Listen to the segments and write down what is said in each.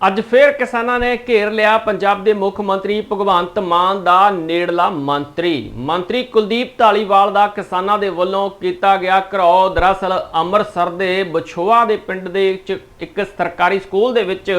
ਅੱਜ ਫੇਰ ਕਿਸਾਨਾਂ ਨੇ ਘੇਰ ਲਿਆ ਪੰਜਾਬ ਦੇ ਮੁੱਖ ਮੰਤਰੀ ਭਗਵੰਤ ਮਾਨ ਦਾ ਨੇੜਲਾ ਮੰਤਰੀ। ਮੰਤਰੀ ਕੁਲਦੀਪ ਢਾਲੀਵਾਲ ਦਾ ਕਿਸਾਨਾਂ ਦੇ ਵੱਲੋਂ ਕੀਤਾ ਗਿਆ ਘਰਾਓ। ਦਰਅਸਲ ਅੰਮ੍ਰਿਤਸਰ ਦੇ ਬਛੋਆ ਦੇ ਪਿੰਡ ਦੇ ਇੱਕ ਸਰਕਾਰੀ ਸਕੂਲ ਦੇ ਵਿੱਚ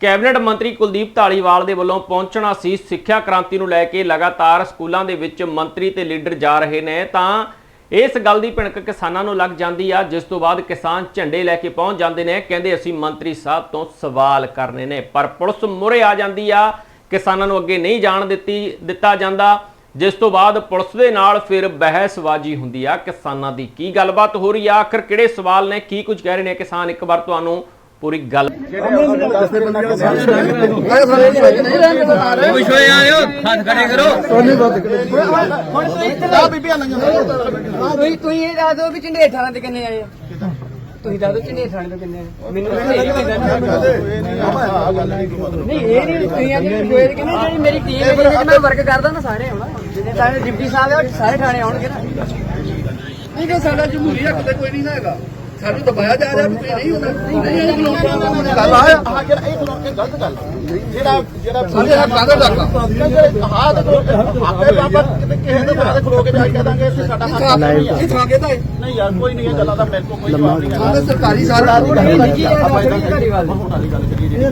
ਕੈਬਨਿਟ ਮੰਤਰੀ ਕੁਲਦੀਪ ਢਾਲੀਵਾਲ ਦੇ ਵੱਲੋਂ ਪਹੁੰਚਣਾ ਸੀ। ਸਿੱਖਿਆ ਕ੍ਰਾਂਤੀ ਨੂੰ ਲੈ ਕੇ ਲਗਾਤਾਰ ਸਕੂਲਾਂ ਦੇ ਵਿੱਚ ਮੰਤਰੀ ਤੇ ਲੀਡਰ ਜਾ ਰਹੇ ਨੇ। ਤਾਂ ਇਸ ਗੱਲ ਦੀ ਭਿਣਕ ਕਿਸਾਨਾਂ ਨੂੰ ਲੱਗ ਜਾਂਦੀ ਆ, ਜਿਸ ਤੋਂ ਬਾਅਦ ਕਿਸਾਨ ਝੰਡੇ ਲੈ ਕੇ ਪਹੁੰਚ ਜਾਂਦੇ ਨੇ। ਕਹਿੰਦੇ ਅਸੀਂ ਮੰਤਰੀ ਸਾਹਿਬ ਤੋਂ ਸਵਾਲ ਕਰਨੇ ਨੇ, ਪਰ ਪੁਲਿਸ ਮੁਰੇ ਆ ਜਾਂਦੀ ਆ। ਕਿਸਾਨਾਂ ਨੂੰ ਅੱਗੇ ਨਹੀਂ ਜਾਣ ਦਿੱਤੀ, ਦਿੱਤਾ ਜਾਂਦਾ, ਜਿਸ ਤੋਂ ਬਾਅਦ ਪੁਲਿਸ ਦੇ ਨਾਲ ਫਿਰ ਬਹਿਸਬਾਜ਼ੀ ਹੁੰਦੀ ਆ। ਕਿਸਾਨਾਂ ਦੀ ਕੀ ਗੱਲਬਾਤ ਹੋ ਰਹੀ ਆ? ਆਖਰ ਕਿਹੜੇ ਸਵਾਲ ਨੇ? ਕੀ ਕੁਝ ਕਹਿ ਰਹੇ ਨੇ ਕਿਸਾਨ? ਇੱਕ ਵਾਰ ਤੁਹਾਨੂੰ ਪੂਰੀ ਗੱਲ ਖੁਸ਼ ਹੋਏ ਆਇਓ ਹੱਥ ਖੜੇ ਕਰੋ ਤੁਸੀਂ ਤੁਸੀਂ ਇਹ ਦੱਸ ਦਿਓ ਵੀ ਝੰਡੇ ਥਾਣੇ ਤੇ ਕਿੰਨੇ ਆਏ ਆ, ਤੁਸੀਂ ਦੱਸ ਦਿਓ ਝੰਡੇ ਥਾਣੇ ਤੋਂ ਕਿੰਨੇ ਆਏ ਮੈਨੂੰ ਨਹੀਂ ਇਹ ਨਹੀਂ ਤੁਸੀਂ ਅੱਜ ਕੋਈ ਕਹਿੰਦੇ ਜਿਹੜੀ ਮੇਰੀ ਟੀਮ ਹੈ ਜਿਹਦੇ ਮੈਂ ਵਰਕ ਕਰਦਾ ਨਾ ਸਾਰੇ ਆਉਣਾ ਜਿਹੜੇ ਸਾਰੇ ਡਿਪਟੀ ਸਾਹਿਬ ਆ? ਸਾਰੇ ਥਾਣੇ ਆਉਣਗੇ ਨਾ ਨਹੀਂ ਕਿ ਸਾਡਾ ਜਮਹੂਰੀ ਹੱਕ ਤੇ ਕੋਈ ਨਹੀਂ ਨਾ ਹੈਗਾ ਸਾਨੂੰ ਦਬਾਇਆ ਜਾ ਰਿਹਾ ਵੀ ਤੁਸੀਂ ਨਹੀਂ ਹੁੰਦਾ ਨਹੀਂ ਇਹ ਲੋਕਾਂ ਦਾ ਗੱਲ ਆ ਹਾਂ ਜਿਹੜਾ ਇਹ ਖਲੋ ਕੇ ਗਲਤ ਗੱਲ ਜਿਹੜਾ ਜਿਹੜਾ ਸਾਡੇ ਹੱਕ ਕਾਹਦਾ ਲੱਗਾ ਹਾਂ ਤੇ ਆਪੇ ਬਾਬਾ ਕਿਤੇ ਕਿਸੇ ਦੇ ਬਾਰੇ ਖਲੋ ਕੇ ਜਾਈ ਕਹਾਂਗੇ ਇੱਥੇ ਸਾਡਾ ਹੱਕ ਨਹੀਂ ਇਹ ਖਾਂਗੇ ਤਾਂ ਨਹੀਂ ਯਾਰ ਕੋਈ ਨਹੀਂ ਇਹ ਗੱਲਾਂ ਦਾ ਮੇਰੇ ਕੋਲ ਕੋਈ ਜਵਾਬ ਨਹੀਂ ਸਾਡੇ ਸਰਕਾਰੀ ਸਾਰਾ ਨਿੱਜੀ ਇਹ ਗੱਲ ਥੋੜ੍ਹੀ ਧਾਰੀਵਾਲ ਦੀ। ਵਾਲੀ ਗੱਲ ਕਰੀਏ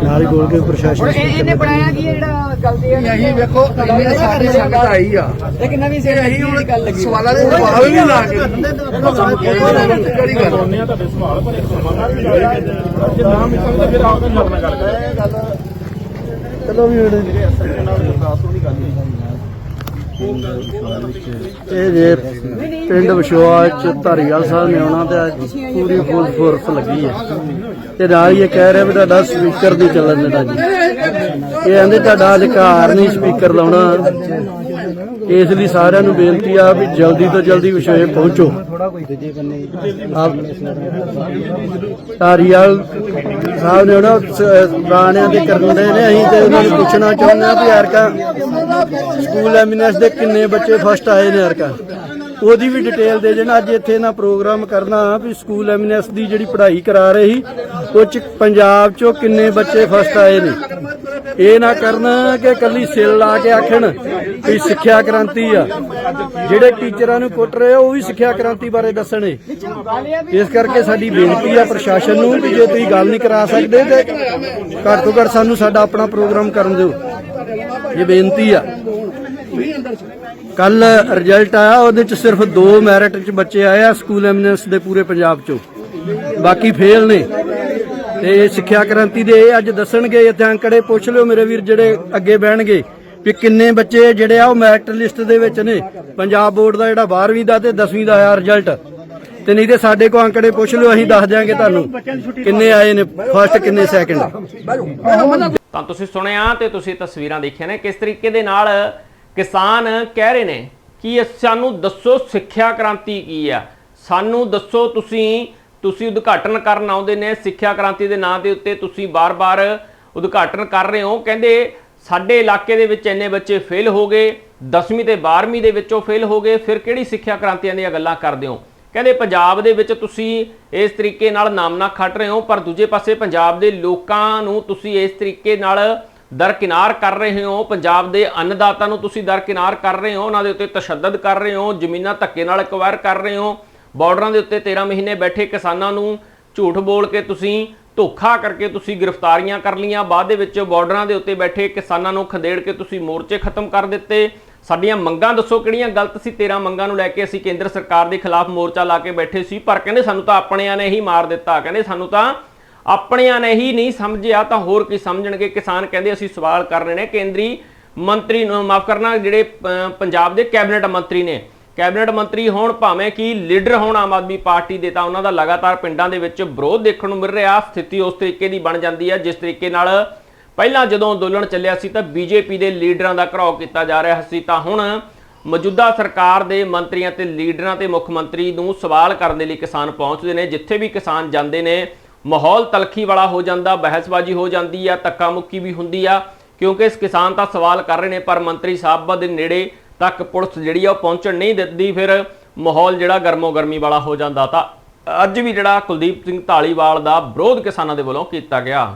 ਨਾਲ ਹੀ ਬੋਲ ਕੇ ਪ੍ਰਸ਼ਾਸਨ ਹੁਣ ਇਹ- ਇਹਨੇ ਬਣਾਇਆ ਕੀ ਹੈ ਜਿਹੜਾ ਗਲਤੀ ਹੈ? ਅਸੀਂ ਵੇਖੋ ਇੰਨੇ ਸਾਡੀ ਸੰਗਤ ਆਈ ਆ। ਲੇਕਿਨ ਨਵੀਂ ਸਿਰ ਅਸੀਂ ਹੁਣ ਗੱਲ ਲੱਗੀ ਸਵਾਲਾਂ ਦੇ ਜਵਾਬ ਵੀ ਲਾ ਕੇ ਕਿਹੜੀ ਗੱਲ ਤੁਹਾਡੇ ਸਵਾਲ ਪਰ ਜੇ ਨਾ ਮਿਲਦਾ ਫਿਰ ਆਪ ਨਾਲ ਲੜਨਾ ਗੱਲ ਕਰ ਚਲੋ ਵੀ ਹੁਣ ਜਿਹੜੇ ਅਸਲ ਦੇ ਨਾਲ ਵਿਕਾਸ ਹੋਣੀ ਗੱਲ ਨਹੀਂ ਇਹ ਜੇ ਪਿੰਡ ਵਿਸ਼ਵਾ ਚ ਧਾਰੀਵਾਲ ਸਾਹਿਬ ਨੇ ਆਉਣਾ ਤੇ ਅੱਜ ਪੂਰੀ ਫੁੱਲ ਫੋਰਸ ਲੱਗੀ ਹੈ। ਤੇ ਨਾਲ ਹੀ ਇਹ ਕਹਿ ਰਿਹਾ ਵੀ ਤੁਹਾਡਾ ਸਪੀਕਰ ਨਹੀਂ ਚੱਲਣ ਦੇਣਾ ਜੀ। ਇਹ ਕਹਿੰਦੇ ਤੁਹਾਡਾ ਅਧਿਕਾਰ ਨਹੀਂ ਸਪੀਕਰ ਲਾਉਣਾ। ਇਸ ਲਈ ਸਾਰਿਆਂ ਨੂੰ ਬੇਨਤੀ ਆ ਵੀ ਜਲਦੀ ਤੋਂ ਜਲਦੀ ਵਿਸ਼ੇ ਪਹੁੰਚੋ। ਧਾਰੀਵਾਲ ਸਾਹਿਬ ਨੇ ਉਹਨਾਂ ਪੁਰਾਣਿਆਂ ਦੇ ਕਰਨਦੇ ਨੇ, ਅਸੀਂ ਤੇ ਉਹਨਾਂ ਨੂੰ ਪੁੱਛਣਾ ਚਾਹੁੰਦੇ ਆ ਵੀ ਯਾਰਕਾ ਸਕੂਲ ਐਮਿਨੈਂਸ ਦੇ ਕਿੰਨੇ ਬੱਚੇ ਫਸਟ ਆਏ ਨੇ ਯਾਰਕਾ ਉਹਦੀ ਵੀ ਡਿਟੇਲ ਦੇ ਦੇਣਾ, ਅੱਜ ਇੱਥੇ ਨਾ ਪ੍ਰੋਗਰਾਮ ਕਰਨਾ ਵੀ ਸਕੂਲ ਐਮਿਨੈਂਸ ਦੀ ਜਿਹੜੀ ਪੜ੍ਹਾਈ ਕਰਾ ਰਹੇ ਸੀ ਉਹ ਚ ਪੰਜਾਬ ਚੋਂ ਕਿੰਨੇ ਬੱਚੇ ਫਸਟ ਆਏ ਨੇ? ਇਹ ਨਾ ਕਰਨ ਕਿ ਕੱਲੀ ਸਿਲ ਲਾ ਕੇ ਆਖਣ ਵੀ ਸਿੱਖਿਆ ਕ੍ਰਾਂਤੀ ਆ। ਜਿਹੜੇ ਟੀਚਰਾਂ ਨੂੰ ਕੁੱਟ ਰਹੇ ਆ, ਉਹ ਵੀ ਸਿੱਖਿਆ ਕ੍ਰਾਂਤੀ ਬਾਰੇ ਦੱਸਣੇ ਇਸ ਕਰਕੇ ਸਾਡੀ ਬੇਨਤੀ ਆ ਪ੍ਰਸ਼ਾਸਨ ਨੂੰ ਵੀ ਜੇ ਤੁਸੀਂ ਗੱਲ ਨਹੀਂ ਕਰਾ ਸਕਦੇ ਤੇ ਘੱਟ ਤੋਂ ਘੱਟ ਸਾਨੂੰ ਸਾਡਾ ਆਪਣਾ ਪ੍ਰੋਗਰਾਮ ਕਰਨ ਦਿਓ। ਇਹ ਬੇਨਤੀ ਆ। ਕੱਲ ਰਿਜ਼ਲਟ ਆਇਆ, ਉਹਦੇ ਚ ਸਿਰਫ ਦੋ ਮੈਰਿਟ ਚ ਬੱਚੇ ਆਏ ਆ, ਸਕੂਲ ਐਮਿਨੈਂਸ ਦੇ ਪੂਰੇ ਪੰਜਾਬ ਚੋਂ। ਬਾਕੀ ਫੇਲ ਨੇ। ਤੇ ਸਿੱਖਿਆ ਕ੍ਰਾਂਤੀ ਦੇ ਇਹ ਅੱਜ ਦੱਸਣਗੇ ਇੱਥੇ ਅੰਕੜੇ ਪੁੱਛ ਲਿਓ ਮੇਰੇ ਵੀਰ ਜਿਹੜੇ ਅੱਗੇ ਬਹਿਣਗੇ ਵੀ ਕਿੰਨੇ ਬੱਚੇ ਜਿਹੜੇ ਆ ਉਹ ਮੈਰਿਟ ਲਿਸਟ ਦੇ ਵਿੱਚ ਨੇ। ਪੰਜਾਬ ਬੋਰਡ ਦਾ ਜਿਹੜਾ 12ਵੀਂ ਦਾ ਤੇ 10ਵੀਂ ਦਾ ਆਇਆ ਰਿਜ਼ਲਟ। ਤੇ ਨਹੀਂ ਤੇ ਸਾਡੇ ਕੋ ਅੰਕੜੇ ਪੁੱਛ ਲਿਓ, ਅਸੀਂ ਦੱਸ ਦਿਆਂਗੇ ਤੁਹਾਨੂੰ ਕਿੰਨੇ ਆਏ ਨੇ ਫਸਟ ਕਿੰਨੇ ਸੈਕਿੰਡ ਤਾਂ ਤੁਸੀਂ ਸੁਣਿਆ ਤੇ ਤੁਸੀਂ ਤਸਵੀਰਾਂ ਦੇਖੀਆਂ ਨੇ, ਕਿਸ ਤਰੀਕੇ ਦੇ ਨਾਲ ਕਿਸਾਨ ਕਹਿ ਰਹੇ ਨੇ ਕਿ ਸਾਨੂੰ ਦੱਸੋ ਸਿੱਖਿਆ ਕ੍ਰਾਂਤੀ ਕੀ ਆ। ਸਾਨੂੰ ਦੱਸੋ ਤੁਸੀਂ ਤੁਸੀਂ ਉਦਘਾਟਨ ਕਰਨ ਆਉਂਦੇ ਨੇ, ਸਿੱਖਿਆ ਕ੍ਰਾਂਤੀ ਦੇ ਨਾਂ ਦੇ ਉੱਤੇ ਤੁਸੀਂ ਬਾਰ-ਬਾਰ ਉਦਘਾਟਨ ਕਰ ਰਹੇ ਹੋ। ਕਹਿੰਦੇ, ਸਾਡੇ ਇਲਾਕੇ ਦੇ ਵਿੱਚ ਇੰਨੇ ਬੱਚੇ ਫੇਲ ਹੋ ਗਏ 10ਵੀਂ ਤੇ 12ਵੀਂ ਦੇ ਵਿੱਚੋਂ ਫੇਲ ਹੋ ਗਏ, ਫਿਰ ਕਿਹੜੀ ਸਿੱਖਿਆ ਕ੍ਰਾਂਤੀਆਂ ਦੀਆਂ ਗੱਲਾਂ ਕਰਦੇ ਹੋ? ਕਹਿੰਦੇ, ਪੰਜਾਬ ਦੇ ਵਿੱਚ ਤੁਸੀਂ ਇਸ ਤਰੀਕੇ ਨਾਲ ਨਾਮਨਾ ਖੱਟ ਰਹੇ ਹੋ, ਪਰ ਦੂਜੇ ਪਾਸੇ ਪੰਜਾਬ ਦੇ ਲੋਕਾਂ ਨੂੰ ਤੁਸੀਂ ਇਸ ਤਰੀਕੇ ਨਾਲ ਦਰਕਿਨਾਰ ਕਰ ਰਹੇ ਹੋ। ਪੰਜਾਬ ਦੇ ਅੰਨਦਾਤਾ ਨੂੰ ਤੁਸੀਂ ਦਰਕਿਨਾਰ ਕਰ ਰਹੇ ਹੋ, ਉਹਨਾਂ ਦੇ ਉੱਤੇ ਤਸ਼ੱਦਦ ਕਰ ਰਹੇ ਹੋ, ਜ਼ਮੀਨਾਂ ਧੱਕੇ ਨਾਲ ਐਕਵਾਇਰ ਕਰ ਰਹੇ ਹੋ। ਬਾਰਡਰਾਂ ਦੇ ਉੱਤੇ 13 ਮਹੀਨੇ ਬੈਠੇ ਕਿਸਾਨਾਂ ਨੂੰ ਝੂਠ ਬੋਲ ਕੇ ਤੁਸੀਂ ਧੋਖਾ ਕਰਕੇ ਤੁਸੀਂ ਗ੍ਰਿਫਤਾਰੀਆਂ ਕਰ ਲੀਆਂ ਬਾਅਦ ਦੇ ਵਿੱਚ ਬਾਰਡਰਾਂ ਦੇ ਉੱਤੇ ਬੈਠੇ ਕਿਸਾਨਾਂ ਨੂੰ ਖਦੇੜ ਕੇ ਤੁਸੀਂ ਮੋਰਚੇ ਖਤਮ ਕਰ ਦਿੱਤੇ। ਸਾਡੀਆਂ ਮੰਗਾਂ ਦੱਸੋ ਕਿਹੜੀਆਂ ਗਲਤ ਸੀ? 13 ਮੰਗਾਂ ਨੂੰ ਲੈ ਕੇ ਅਸੀਂ ਕੇਂਦਰ ਸਰਕਾਰ ਦੇ ਖਿਲਾਫ ਮੋਰਚਾ ਲਾ ਕੇ ਬੈਠੇ ਸੀ, ਪਰ ਕਹਿੰਦੇ ਸਾਨੂੰ ਤਾਂ ਆਪਣਿਆਂ ਨੇ ਹੀ ਮਾਰ ਦਿੱਤਾ। ਕਹਿੰਦੇ ਸਾਨੂੰ ਤਾਂ ਆਪਣਿਆਂ ਨੇ ਹੀ ਨਹੀਂ ਸਮਝਿਆ, ਤਾਂ ਹੋਰ ਕੀ ਸਮਝਣਗੇ? ਕਿਸਾਨ ਕਹਿੰਦੇ ਅਸੀਂ ਸਵਾਲ ਕਰ ਰਹੇ ਨੇ। ਕੇਂਦਰੀ ਮੰਤਰੀ ਨੂੰ ਮਾਫ ਕਰਨਾ, ਜਿਹੜੇ ਪੰਜਾਬ ਦੇ ਕੈਬਨਿਟ ਮੰਤਰੀ ਨੇ। ਕੈਬਨਿਟ ਮੰਤਰੀ ਹੋਣ ਭਾਵੇਂ ਕਿ ਲੀਡਰ ਹੋਣ ਆਮ ਆਦਮੀ ਪਾਰਟੀ ਦੇ, ਤਾਂ ਉਹਨਾਂ ਦਾ ਲਗਾਤਾਰ ਪਿੰਡਾਂ ਦੇ ਵਿੱਚ ਵਿਰੋਧ ਦੇਖਣ ਨੂੰ ਮਿਲ ਰਿਹਾ। ਸਥਿਤੀ ਉਸ ਤਰੀਕੇ ਦੀ ਬਣ ਜਾਂਦੀ ਹੈ, ਜਿਸ ਤਰੀਕੇ ਨਾਲ ਪਹਿਲਾਂ ਜਦੋਂ ਅੰਦੋਲਨ ਚੱਲਿਆ ਸੀ, ਤਾਂ ਬੀਜੇਪੀ ਦੇ ਲੀਡਰਾਂ ਦਾ ਘਰਾਓ ਕੀਤਾ ਜਾ ਰਿਹਾ ਸੀ। ਤਾਂ ਹੁਣ ਮੌਜੂਦਾ ਸਰਕਾਰ ਦੇ ਮੰਤਰੀਆਂ ਤੇ ਲੀਡਰਾਂ ਤੇ ਮੁੱਖ ਮੰਤਰੀ ਨੂੰ ਸਵਾਲ ਕਰਨ ਦੇ ਲਈ ਕਿਸਾਨ ਪਹੁੰਚਦੇ ਨੇ, ਜਿੱਥੇ ਵੀ ਕਿਸਾਨ ਜਾਂਦੇ ਨੇ, ਮਾਹੌਲ ਤਲਖੀ ਵਾਲਾ ਹੋ ਜਾਂਦਾ, ਬਹਿਸਬਾਜ਼ੀ ਹੋ ਜਾਂਦੀ ਆ, ਧੱਕਾ ਮੁੱਕੀ ਵੀ ਹੁੰਦੀ ਆ, ਕਿਉਂਕਿ ਇਸ ਕਿਸਾਨ ਤਾਂ ਸਵਾਲ ਕਰ ਰਹੇ ਨੇ, ਪਰ ਮੰਤਰੀ ਸਾਹਿਬ ਦੇ ਨੇੜੇ ਤੱਕ ਪੁਲਿਸ ਜਿਹੜੀ ਆ ਉਹ ਪਹੁੰਚਣ ਨਹੀਂ ਦਿੰਦੀ ਫਿਰ ਮਾਹੌਲ ਜਿਹੜਾ ਗਰਮੋ ਗਰਮੀ ਵਾਲਾ ਹੋ ਜਾਂਦਾ ਤਾਂ ਅੱਜ ਵੀ ਜਿਹੜਾ ਕੁਲਦੀਪ ਸਿੰਘ ਢਾਲੀਵਾਲ ਦਾ ਵਿਰੋਧ ਕਿਸਾਨਾਂ ਦੇ ਵੱਲੋਂ ਕੀਤਾ ਗਿਆ।